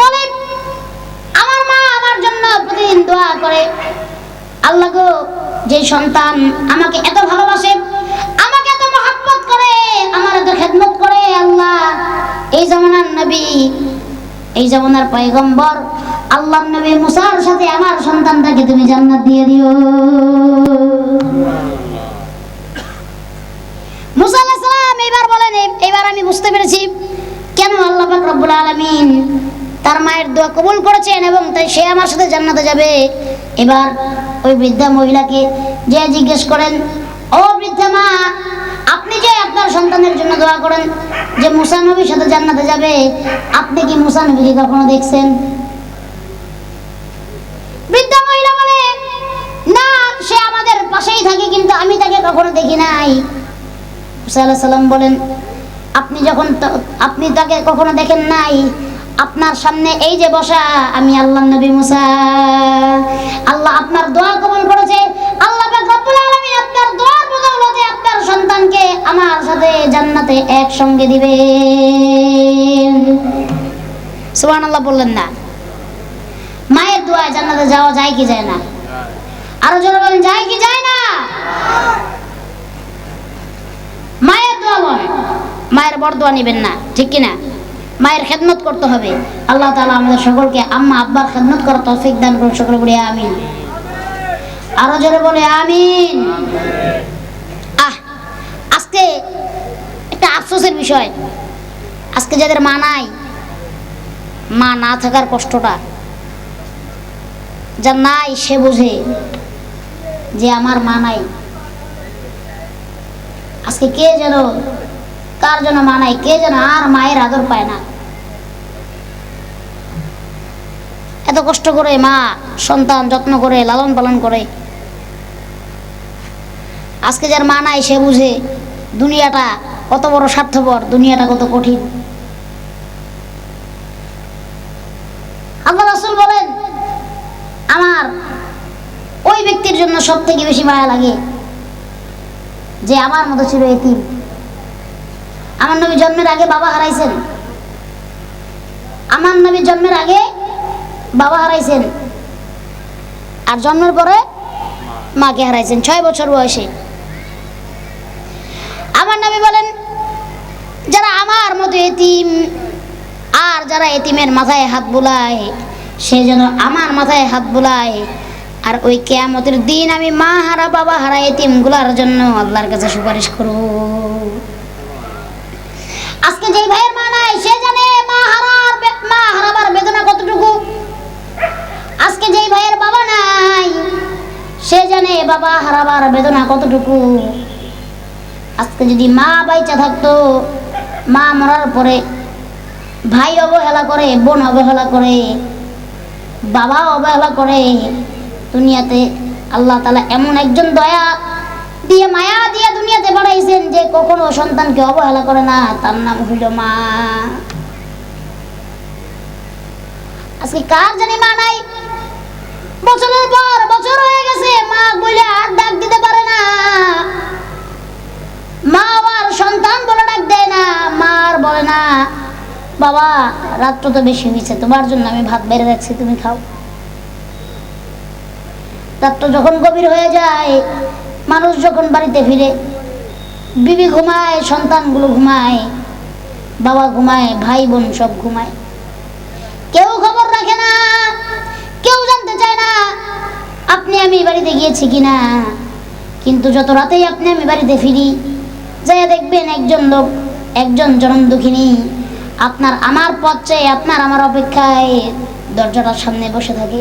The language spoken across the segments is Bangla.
বলে, আমার মা আমার জন্য প্রতিদিন দোয়া করে। আল্লাহ গো, যে সন্তান আমাকে এত ভালোবাসে, আমাকে এত মহাব্বত করে, আমার এত খেদমত করে, আল্লাহ, এই জামানার নবী, এই জামানার পয়গম্বর, আল্লাহ নবী মুসার সাথে আমার সন্তানটাকে তুমি জান্নাত দিয়ে দিও। মুসা আলাইহিস সালাম এবার বলেন এবার আমি বুঝতে পেরেছি, কেন আল্লাহ পাক রব্বুল আলামিন তার মায়ের দোয়া কবুল করেছেন এবং তাই সে আমার সাথে জান্নাতে যাবে। এবার ওই বৃদ্ধা মহিলাকে যে জিজ্ঞেস করেন, ও বৃদ্ধা মা, আপনি যে আপনার সন্তানের জন্য দোয়া করেন যে মুসা নবীর সাথে জান্নাতে যাবে, আপনি কি মুসা নবীকে কখনো দেখছেন? বৃদ্ধা মহিলা বলে, না, সে আমাদের পাশেই থাকে, কিন্তু আমি তাকে কখনো দেখি নাই। মুসা আলাইহিস সালাম বলেন, আপনি যখন আপনি তাকে কখনো দেখেন নাই? আপনার সামনে এই যে বসা, আমি আল্লাহ নবী মুসা। আল্লাহ আপনার দোয়া কবুল করেছে। আল্লাহ আপনার দোয়ার বদৌলতে আপনার সন্তানকে আমার সাথে জান্নাতে একসঙ্গে দিবেন। সুবহানাল্লাহ বললেন না। মায়ের দোয়ায় জান্নাতে যাওয়া যায় কি যায় না? আরও জোরে বলেন, যায় কি যায় না? মায়ের দোয়া লয় মায়ের বড় দোয়া নেবেন না, ঠিক কি না মায়ের খেদমত করতে হবে। আল্লাহ তাআলা আমাদের সকলকে আম্মা, আব্বার খেদমত করার তৌফিক দান করুন, সকলে বলি আমিন। আরও জোরে বলে আমিন। আহ, আজকে একটা আফসোসের বিষয়। আজকে যাদের মা নাই, মা না থাকার কষ্টটা, যা নাই সে বোঝে যে আমার মা নাই। আজকে কে যেন কার জন্য মা নাই, কে যেন আর মায়ের আদর পায় না। এত কষ্ট করে মা সন্তান যত্ন করে, লালন পালন করে। আজকে যার মা নাই, সে বুঝে দুনিয়াটা কত বড় স্বার্থপর, দুনিয়াটা কত কঠিন। আল্লাহ রাসূল বলেন, আমার ওই ব্যক্তির জন্য সব থেকে বেশি মায়া লাগে যে আমার মতো ছিল এতিম। আমার নবী জন্মের আগে বাবা হারাইছেন। আমার নবী জন্মের আগে বাবা হারাইছেন। আর জন্মের পরে মাকে হারাইছেন, ছয় বছর বয়সে। আমার নবী বলেন, যারা আমার মতো এতিম, আর যারা এতিমের মাথায় হাত বোলায়, সে যেন আমার মাথায় হাত বুলায়। আর ওই কেয়ামতের দিন আমি মা হারা বাবা হারা এতিমগুলার জন্য আল্লাহর কাছে সুপারিশ করব। আজকে যেই ভাইয়ের মা নাই, সে জানে মা হারার মা হারাবার বেদনা কতটুকু? আজকে যেই ভাইয়ের বাবা নাই, সে জানে বাবা হারাবার বেদনা কতটুকু? আজকে যদি মা বাইচা থাকতো, মা মরার পরে ভাই অবহেলা করে, বোন অবহেলা করে, বাবা অবহেলা করে, দুনিয়াতে আল্লাহ তালা এমন একজন দয়া দিয়ে মায়া দিয়ে দুনিয়াতে বাড়াইছেন যে কখনো সন্তানকে অবহেলা করে না, তার নাম হইল মা। আজকে কার জানি মা নাই? বছরের পর বছর হয়ে গেছে, মা বলে আর ডাক দিতে পারে না। মা আর সন্তান বলে ডাক দেয় না, মা আর বলে না, বাবা রাত্র তো বেশি হয়েছে, তোমার জন্য আমি ভাত বেড়ে রাখছি, তুমি খাও। রাত্র যখন গভীর হয়ে যায় মানুষ যখন বাড়িতে ফিরে, বিবি ঘুমায়, সন্তানগুলো ঘুমায়, বাবা ঘুমায়, ভাই বোন সব ঘুমায়। কেউ খবর রাখে না, কেউ জানতে চায় না, আপনি আমি বাড়িতে গিয়েছি কিনা। কিন্তু যত রাতেই আপনি আমি বাড়িতে ফিরি যাই দেখবেন একজন লোক, একজন জনম দুঃখিনী, আপনার আমার পথ চেয়ে, আপনার আমার অপেক্ষায় দরজাটার সামনে বসে থাকে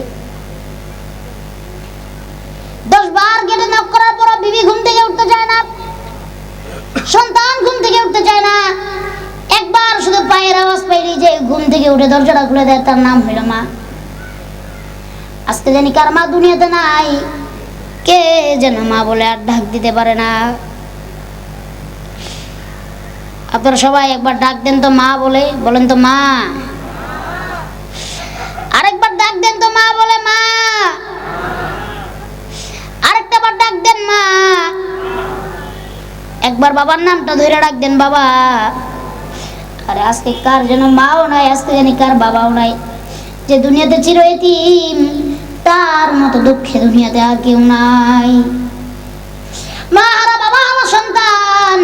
দশ বার গেটে নক করার পর বিবি ঘুম থেকে উঠতে চায় না। সন্তান ঘুম থেকে উঠতে চায় না। একবার শুধু পায়ের আওয়াজ পাইলি যে ঘুম থেকে উঠে দরজাটা খুলে দেয়, তার নাম হইল মা। আজকে জানি কার মা দুনিয়াতে নাই, কে যেন মা বলে আর ডাক দিতে পারে না। আপনারা সবাই একবার ডাক দেন তো মা বলে, বলেন তো মা। আরেকবার ডাক দেন তো মা বলে, মা। ডাক দেন মা। একবার বাবার নামটা ধরে ডাক দেন বাবা। আরে আজকে কার যেন মাও নাই, আজকে জানি কার বাবাও নাই। যে দুনিয়াতে চির এতিম, তার মতো দুঃখে দুনিয়াতে আর কেউ নাই। মা হারা বাবা হারা সন্তান।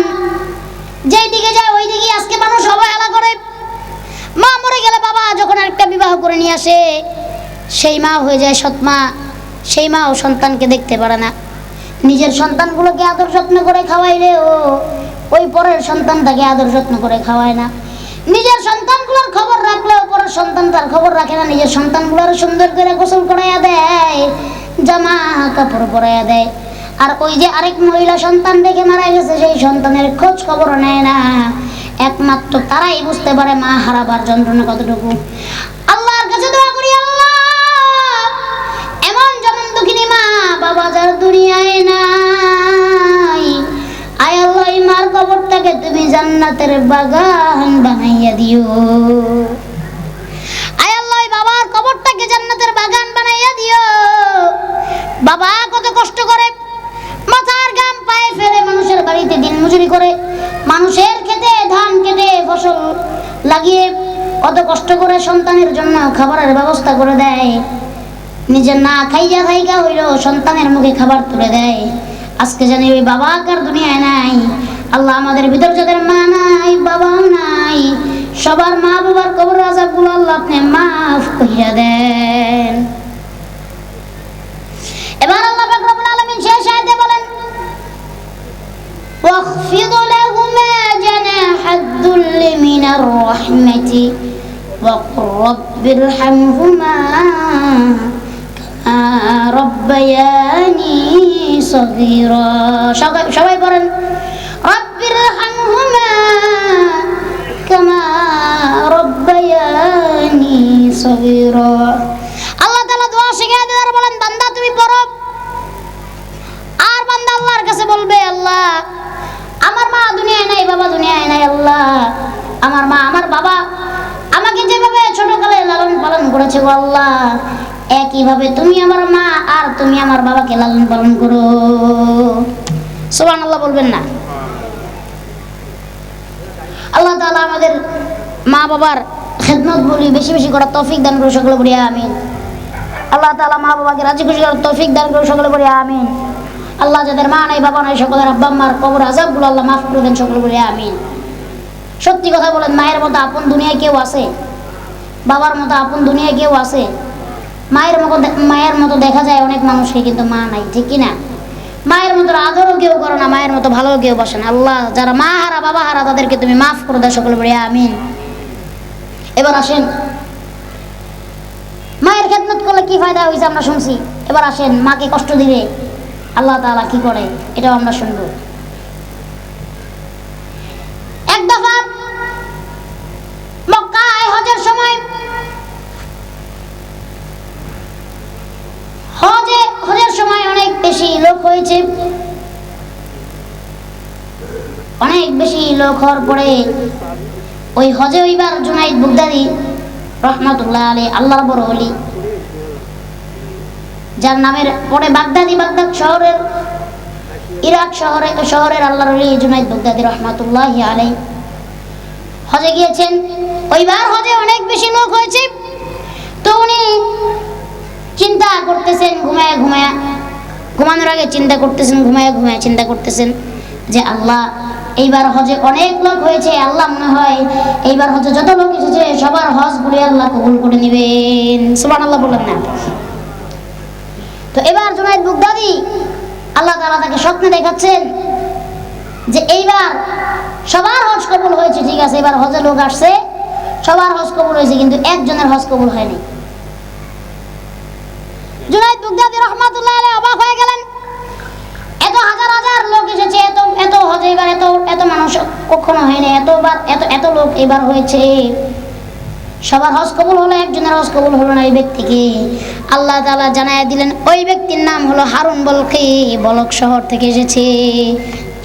যেই দিকে যায় ওই দিকে আজকে মানুষ অবহেলা করে। মা মরে গেলে বাবা যখন আরেকটা বিবাহ করে নিয়ে আসে, সেই মা হয়ে যায় সৎ মা। সেই মা ও সন্তানকে দেখতে পারে না। নিজের সন্তানগুলোকে আদর যত্ন করে খাওয়াইলেও ওই পরের সন্তানটাকে আদর যত্ন করে খাওয়ায় না। নিজের সন্তানগুলোর খবর রাখলেও পরের সন্তান তার খবর রাখে না, নিজের সন্তানগুলোর সুন্দর করে গোসল করাইয়া দেয়, জামা কাপড় পরাইয়া দেয়। আর ওই যে আরেক মহিলা সন্তান দেখে মারা গেছে, সেই সন্তানের খোঁজ খবর নেয় না। একমাত্র তারাই বুঝতে পারে মা হারাবার যন্ত্রণা কতটুকু। জান্নাতের বাগান বানাইয়া দিও। আয় আল্লাহ বাবার কবরটাকে জান্নাতের বাগান বানাইয়া দিও। বাবা কত কষ্ট করে মাথার গাম পায়ে ফেলে মানুষের বাড়িতে দিন মজুরি করে, মানুষের খেতে, ধান কেটে, ফসল লাগিয়ে কত কষ্ট করে সন্তানের জন্য খাবারের ব্যবস্থা করে দেয়। নিজের না খাইয়া খাইয়া হইল সন্তানের মুখে খাবার তুলে দেয়। আজকে জানি ওই বাবা কার দুনিয়ায় নাই। আল্লাহ আমাদের ভিতর যাদের মা নাই বাবাও নাই সবার মা বাবার কবর আজাবগুলো আল্লাহ আপনি মাফ কইরা দেন এবার আল্লাহ পাক রব্বুল আলামিন শেষ আয়াতে বলেন واخفض لهما جناح الذل من الرحمة وقل رب ارحمهما كما ربياني صغيرا সবাই সবাই বলেন رب ارحمهما كما ربياني صغيرا আল্লাহ তাআলা দোয়া শিখিয়ে দেওয়ার বলেন বান্দা তুমি পড়ো আর বান্দা আল্লাহর কাছে বলবে আল্লাহ আমার মা দুনিয়ায় নাই বাবা দুনিয়ায় নাই আল্লাহ আমার মা আমার বাবা আমাকে যেভাবে ছোটকালে লালন পালন করেছে গো আল্লাহ একইভাবে তুমি আমার মা আর তুমি আমার বাবাকে লালন পালন করো সোহান আল্লাহ বলবেন না তাআলা আমাদের মা বাবার খেদমত বলি বেশি বেশি করার তৌফিক দান করে সকলে বলি আমিন। আল্লাহ তাআলা মা বাবাকে রাজি খুশি করার তৌফিক দান করে সকলে বলি আমিন। আল্লাহ যাদের মা নাই, বাবা নাই, সকলের আব্বা আম্মার কবর আজাবগুলো আল্লাহ মাফ করে দেন সকলে বলি আমিন। সত্যি কথা বলেন, মায়ের মতো আপন দুনিয়ায় কেউ আছে? বাবার মতো আপন দুনিয়ায় কেউ আছে? মায়ের মতো মায়ের মতো দেখা যায় অনেক মানুষকে, কিন্তু মা নাই, ঠিক কি না? মায়ের মতো আদরও কেউ করো না, মায়ের মতো ভালো কেউ বসে না। আল্লাহ যারা মা হারা, বাবা হারা, তাদেরকে তুমি মাফ করে দাও সকলে বলি, আমিন। এবার আসেন। মায়ের খেদমত করলে কি ফায়দা হয়েছে আমরা শুনছি। এবার আসেন, মাকে কষ্ট দিলে আল্লাহ তাআলা কি করে? এটাও আমরা শুনব। এক দফা মক্কায় হজের সময় বেশি লোক হয়েছে। অনেক বেশি লোক হওয়ার পরে ওই হজে ওইবার জুনাইদ বুগদাদি রহমাতুল্লাহ আলী আল্লাহর বড় অলি যার নামের পরে বাগদাদি, বাগদাদ শহরের, ইরাক শহরে, শহরের আল্লাহর অলি জুনাইদ বাগদাদি রহমাতুল্লাহ আলী হজে গিয়েছেন। ওইবার হজে অনেক বেশি লোক হয়েছে। তো উনি চিন্তা করতেছেন, ঘুমায় ঘুমায় ঘুমানোর আগে চিন্তা করতেছেন, ঘুমায় ঘুমায় চিন্তা করতেছেন যে আল্লাহ, এইবার হজে অনেক লোক হয়েছে, আল্লাহ মনে হয় এইবার হজে যত লোক এসেছে, সবার হজ গুলি আল্লাহ কবুল করে নেবেন। সুবান আল্লাহ বলেন না। তো এবার জুনাইদ বুগদাদি আল্লাহ তাআলা তাকে স্বপ্নে দেখাচ্ছেন যে এইবার সবার হজ কবুল হয়েছে, ঠিক আছে, এবার হজে লোক আসছে, সবার হজ কবুল হয়েছে, কিন্তু একজনের হজ কবুল হয়নি। জুনাইদ বুগদাদি রহমাতুল্লাহ অবাক হয়ে এত হাজার হাজার লোক এসেছে, এত এত হজে এবার এত এত মানুষ কখনো হয়নি এতবার এত এত লোক এবার হয়েছে। সবার হজ কবুল হলো, একজনের হজ কবুল হলো না ওই ব্যক্তিকে। আল্লাহ তাআলা জানায় দিলেন, ওই ব্যক্তির নাম হলো হারুন বলকে, বলক শহর থেকে এসেছে।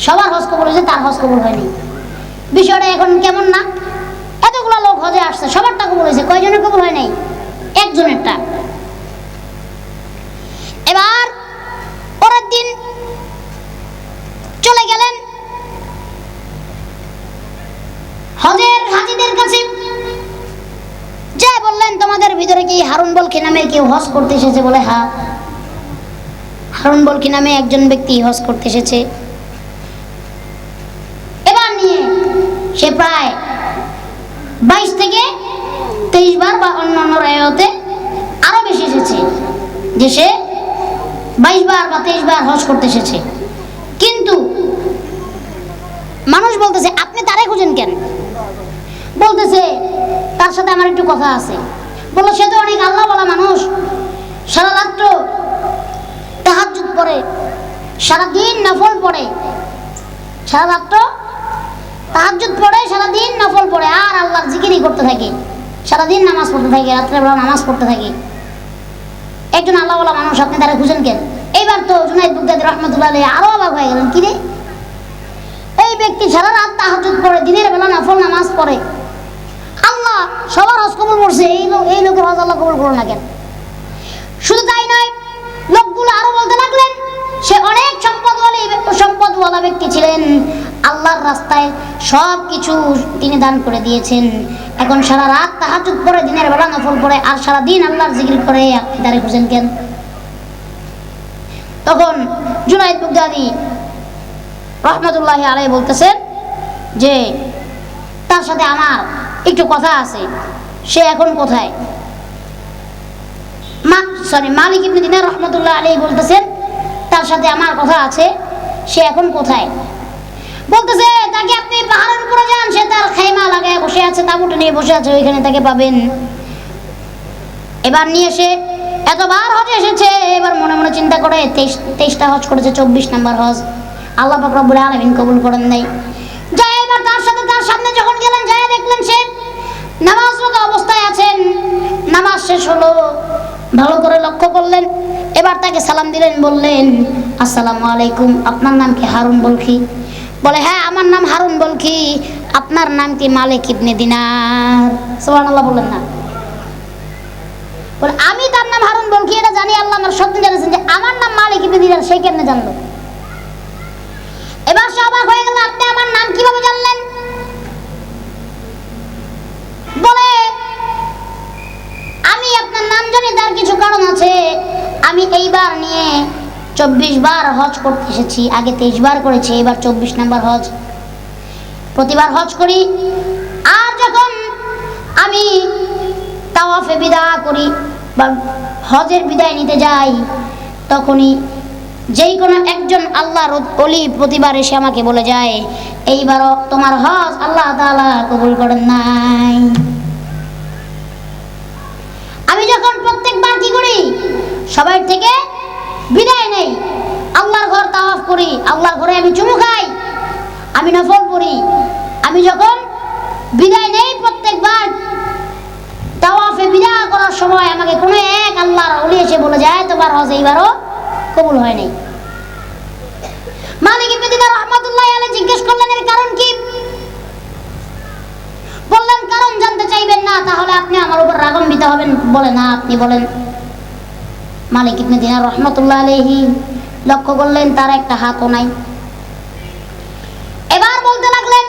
সবার হজ কবুল হয়েছে, তার হজ কবুল হয়নি। বিষয়টা এখন কেমন না? এতগুলো লোক হজে আসছে, সবারটা কবুল হয়েছে, কয়জনের কবুল হয় নাই? একজনেরটা। এবার বলকি নামে কেউ হজ করতে এসেছে বলে হ্যাঁ হারুন বলকি নামে একজন ব্যক্তি হজ করতে এসেছে। এবার নিয়ে সে প্রায় বাইশ থেকে তেইশ বার বা অন্যান্য রায়তে আরও বেশি এসেছে, যে সে বাইশ বার বা তেইশ বার হজ করতে এসেছে। কিন্তু মানুষ বলতেছে, আপনি তারে খুঁজেন কেন? বলতেছে, তার সাথে আমার একটু কথা আছে। বলল সে তো অনেক আল্লাহ বলা মানুষ। সারা রাত্র তাহাজুদ পড়ে, সারাদিন নফল পড়ে। সারা রাত্র তাহাজুদ পড়ে, সারাদিন নফল পড়ে, আর আল্লাহর জিকিরই করতে থাকে। সারাদিন নামাজ পড়তে থাকে, রাত্রেবেলা নামাজ পড়তে থাকে। একজন আল্লাহ বলা মানুষ, আপনি তারা খুঁজেন কেন? এইবার তো জুনাইদ বুগদাদি রহমতুল্লাহ আলাইহি আরও অবাক হয়ে গেলেন, কি রে? এই ব্যক্তি সারা রাত তাহাজুদ পড়ে, দিনের বেলা নফল নামাজ পড়ে। সবার হজ কবুল করছে এই লোক এই লোকের হজ আল্লাহ কবুল করো না কেন? শুধু তাই নয়, লোকগুলো আরও বলতে লাগলেন, সে অনেক সম্পদওয়ালী সম্পদওয়ালা ব্যক্তি ছিলেন। আল্লাহর রাস্তায় সব কিছু তিনি দান করে দিয়েছেন। এখন সারা রাত তাহাজুদ পড়ে, দিনের বেলা নফল পড়ে, আর সারা দিন আল্লাহর জিকির করে তারে খুঁজেন কেন? তখন জুনাইদ বুগদাদি রহমতুল্লাহ আলাই বলতেছেন যে, তার সাথে আমার একটু কথা আছে। সে এখন কোথায়? মা সরি মালিক ইবনে দিনার আলী বলতেছেন, তার সাথে আমার কথা আছে, সে এখন কোথায়? বলতেছে, তাকে আপনি পাহাড়ের উপরে যান, সে তার লাগায় বসে আছে, তাবুটা নিয়ে বসে আছে, ওইখানে তাকে পাবেন। এবার নিয়ে এসে এতবার হজ এসেছে, এবার মনে মনে চিন্তা করে, তেইশ, তেইশটা হজ করেছে, চব্বিশ নাম্বার হজ। আল্লাহ পাক আলামিন কবুল করেন নাই। যাই এবার তার সাথে তার সামনে যখন গেলেন যাই দেখলেন সে নামাজরত অবস্থায় আছেন। নামাজ শেষ হলো, ভালো করে লক্ষ্য করলেন। এবার তাকে সালাম দিলেন, বললেন, আসসালামু আলাইকুম, আপনার নাম কি হারুন বলখি? বলে হ্যাঁ আমার নাম হারুন বলখি, আপনার নাম কি মালিক ইবনে দিনার? সুবহানাল্লাহ বললেন, না। বলে, আমি তার নাম হারুন বলখি, এটা জানি আল্লাহ আমার সত্যি জানিয়েছেন যে আমার নাম মালিক ইবনে দিনার, সে কেমনে জানলো? এবার সে অবাক হয়ে গেল, আপনি আমার নাম কীভাবে জানলেন? আমি আপনার নাম জানি, তার কিছু কারণ আছে। আমি এইবার নিয়ে চব্বিশ বার হজ করতে এসেছি, আগে তেইশ বার করেছি, এবার চব্বিশ নাম্বার হজ। প্রতিবার হজ করি, আর যখন আমি তাওয়াফে বিদায় করি বা হজের বিদায় নিতে যাই, তখনই যেই কোনো একজন আল্লাহর অলি প্রতিবার এসে আমাকে বলে যায়, এইবারও তোমার হজ আল্লাহ তাআলা কবুল করেন নাই আমি যখন প্রত্যেকবার কি করি? সবার থেকে বিদায় নেই। আল্লাহর ঘর তাওয়াফ করি। আল্লাহর ঘরে আমি চুমু খাই। আমি নফল পড়ি। আমি যখন বিদায় নেই প্রত্যেকবার, তাওয়াফে বিদায় করার সময় আমাকে কোনো এক আল্লাহর ওলি এসে বলে যায়, তোমার হজ এইবারও কবুল হয় নাই। মালিক ইবনে দিনার রহমাতুল্লাহ আলাইহি জিজ্ঞেস করলেন, এর কারণ কি? বললেন কারণ জানতে চাইবেন না, তাহলে আপনি আমার উপর রাগান্বিত হবেন। বলে না, আপনি বলেন। মালিক ইবনে দিনার রহমাতুল্লাহ আলাইহি লক্ষ্য করলেন, তার একটা হাতও নাই। এবার বলতে লাগলেন,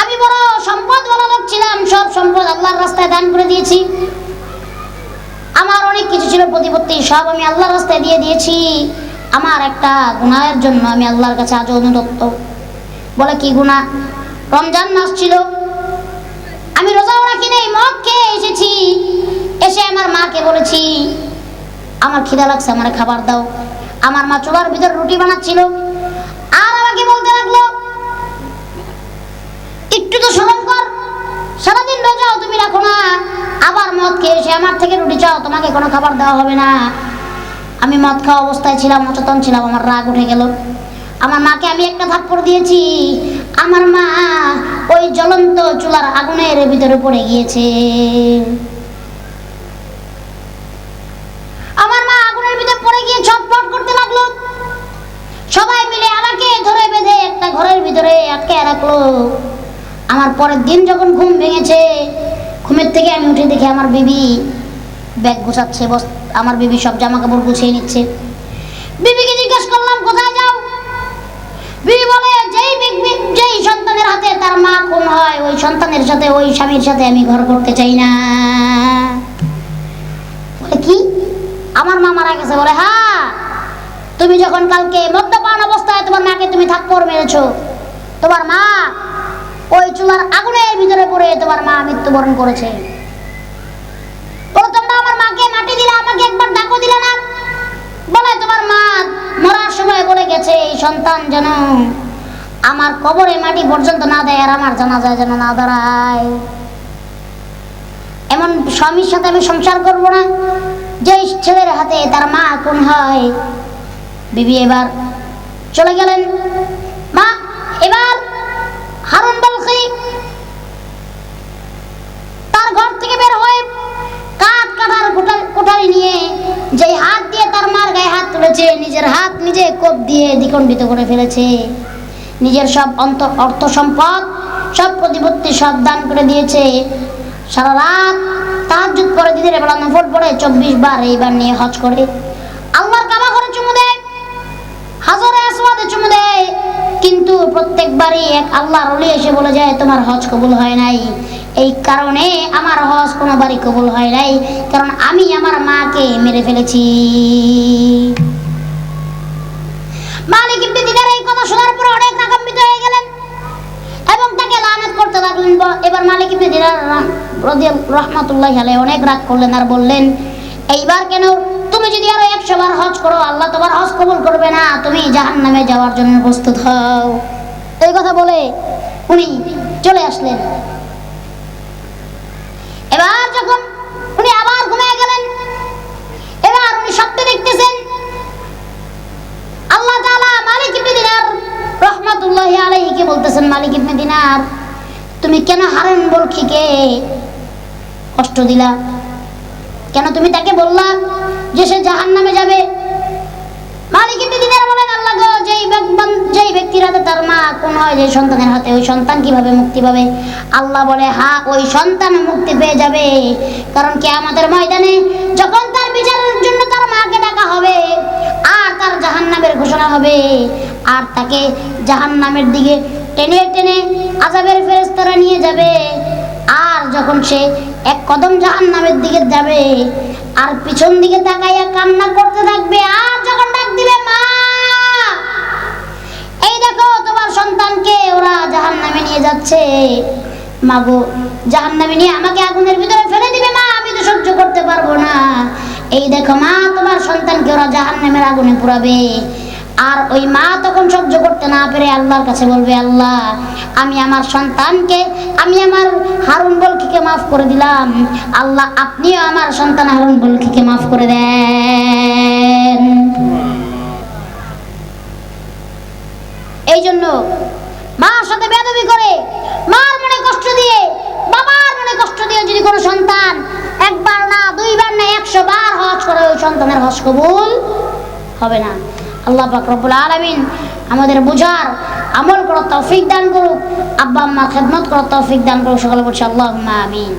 আমি বড় সম্পদ বলা লোক ছিলাম, সব সম্পদ আল্লাহর রাস্তায় দান করে দিয়েছি। আমার অনেক কিছু ছিল, প্রতিপত্তি সব আমি আল্লাহর রাস্তায় দিয়ে দিয়েছি। আমার একটা গুনাহের জন্য আমি আল্লাহর কাছে আজও অনুরক্ত বলে, কি গুনাহ? রমজান মাস ছিল আমি রোজাও রাখি নাই, মদ খেয়ে এসেছি। এসে আমার মাকে বলেছি, আমার খিদা লাগছে, আমার খাবার দাও। আমার মা চুলার ভিতর রুটি বানাচ্ছিল। আর আমাকে বলতে লাগল, একটু তো স্মরণ কর, সারাদিন রোজাও তুমি রাখো না। আবার মদ খেয়ে এসে আমার থেকে রুটি চাও, তোমাকে কোনো খাবার দেওয়া হবে না। আমি মদ খাওয়া অবস্থায় ছিলাম, অচেতন ছিলাম, আমার রাগ উঠে গেল। আমার মাকে আমি একটা থাপ্পড় দিয়েছি। আমার মা ওই জ্বলন্ত চুলার আগুনের ভিতরে পড়ে গিয়েছে। আমার মা আগুনের ভিতরে পড়ে গিয়ে ছটফট করতে লাগল। সবাই মিলে আমাকে ধরে বেঁধে একটা ঘরের ভিতরে আটকে রাখল। আমার পরের দিন যখন ঘুম ভেঙেছে, ঘুমের থেকে আমি উঠে দেখি আমার বিবি ব্যাগ গুছাচ্ছে, বস আমার বিবি সব জামা কাপড় গুছিয়ে নিচ্ছে। বিবিকে তার মা খুন হয়? ওই সন্তানের সাথে, ওই স্বামীর সাথে আমি ঘর করতে চাই না। কি? আমার মা মারা গেছে। বলে হ্যাঁ তুমি যখন কালকে মদ্যপান অবস্থায় তোমার মাকে তুমি থাপ্পড় মেরেছো, তোমার মা ওই চুলার আগুনের ভিতরে পড়ে তোমার মা মৃত্যুবরণ করেছে। তোমরা আমার মাকে মাটি দিলে, আমাকে একবার ডাকো দিলে না। বলে, তোমার মা মরার সময় বলে গেছে, এই সন্তান যেন আমার কবরে মাটি পর্যন্ত না দেয় আর আমার জানাজা যেন না দাঁড়ায়। এমন স্বামীর সাথে আমি সংসার করব না, যে ছেলের হাতে তার মা কোন হয়। বিবি এবার চলে গেলেন। মা, এবার হারুন বলখি তার ঘর থেকে বের হয়ে কাঠ কাঠার কোঠা- কোঠারি নিয়ে যেই হাত দিয়ে তার মার গায়ে হাত তুলেছে, নিজের হাত নিজে কোপ দিয়ে দ্বিখণ্ডিত করে ফেলেছে। নিজের সব অন্ত, অর্থ সম্পদ, সব প্রতিপত্তি সব দান করে দিয়েছে। সারা রাত তাহাজ্জুদ করে দিনের বেলা নফল পড়ে চব্বিশ বার এইবার নিয়ে হজ করে। আল্লাহর কাবা করে চুমু দেয়, হাজারে আসওয়াদে চুমু দেয়। কিন্তু প্রত্যেকবারই এক আল্লাহ ওলি এসে বলে যায়, তোমার হজ কবুল হয় নাই। এই কারণে আমার হজ কোনোবারই কবুল হয় নাই, কারণ আমি আমার মাকে মেরে ফেলেছি। মালিক ইবনে দিনার তাকে লানত করতে লাগলেন এবার মালিক ইবনে দিনার রহমতুল্লাহ আলাইহি অনেক রাগ করলেন আর বললেন, এইবার কেন তুমি যদি আরও একশো বার হজ করো, আল্লাহ তোমার হজ কবুল করবে না, তুমি জাহান্নামে যাওয়ার জন্য প্রস্তুত হও। এই কথা বলে উনি চলে আসলেন। এবার যখন উনি আবার ঘুমিয়ে কেন হারুন বলখিকে? কষ্ট দিলা। কেন তুমি তাকে বললা যে সে জাহান্নামে যাবে? মালিক ইবনে বলেন, আল্লাহ যেই যেই ব্যক্তির হাতে তার মা কোন হয়, যে সন্তানের হাতে ওই সন্তান মুক্তি পাবে? আল্লাহ বলে হ্যাঁ ওই সন্তান মুক্তি পেয়ে যাবে। কারণ কি আমাদের ময়দানে যখন তার বিচারের জন্য তার মাকে ডাকা হবে, আর তার ঘোষণা হবে, আর তাকে জাহান্নামের দিকে টেনে টেনে আজাবের ফেরেশতারা নিয়ে যাবে। আর যখন সে এক কদম জাহান্নামের দিকে যাবে, আর পিছন দিকে তাকাইয়া কান্না করতে থাকবে, আর যখন ডাক দিবে, মা! এই দেখো তোমার সন্তানকে ওরা জাহান্নামে নিয়ে যাচ্ছে। মাগো জাহান্নামে নিয়ে আমাকে আগুনের ভিতরে ফেলে দিবে, মা! আমি তো সহ্য করতে পারব না। এই দেখো মা, তোমার সন্তানকে ওরা জাহান্নামের আগুনে পুরাবে। আর ওই মা তখন সহ্য করতে না পেরে আল্লাহর কাছে বলবে, আল্লাহ, আমি আমার সন্তানকে, আমি আমার হারুন বলকিকে মাফ করে দিলাম। আল্লাহ, আপনিও আমার সন্তান হারুন বলকিকে মাফ করে দেন। এই জন্য মার সাথে বেদবি করে, মার মনে কষ্ট দিয়ে, বাবার মনে কষ্ট দিয়ে যদি কোনো সন্তান একবার না, দুইবার না, একশো বার হজ করে, ওই সন্তানের হজ কবুল হবে না। আল্লাহ রব্বুল আলামিন আমাদের বুঝার আমল করার তৌফিক দান করুক। আব্বা আম্মা খেদমত করার তৌফিক দান করুক। সকলে বলছে আল্লাহ আমিন।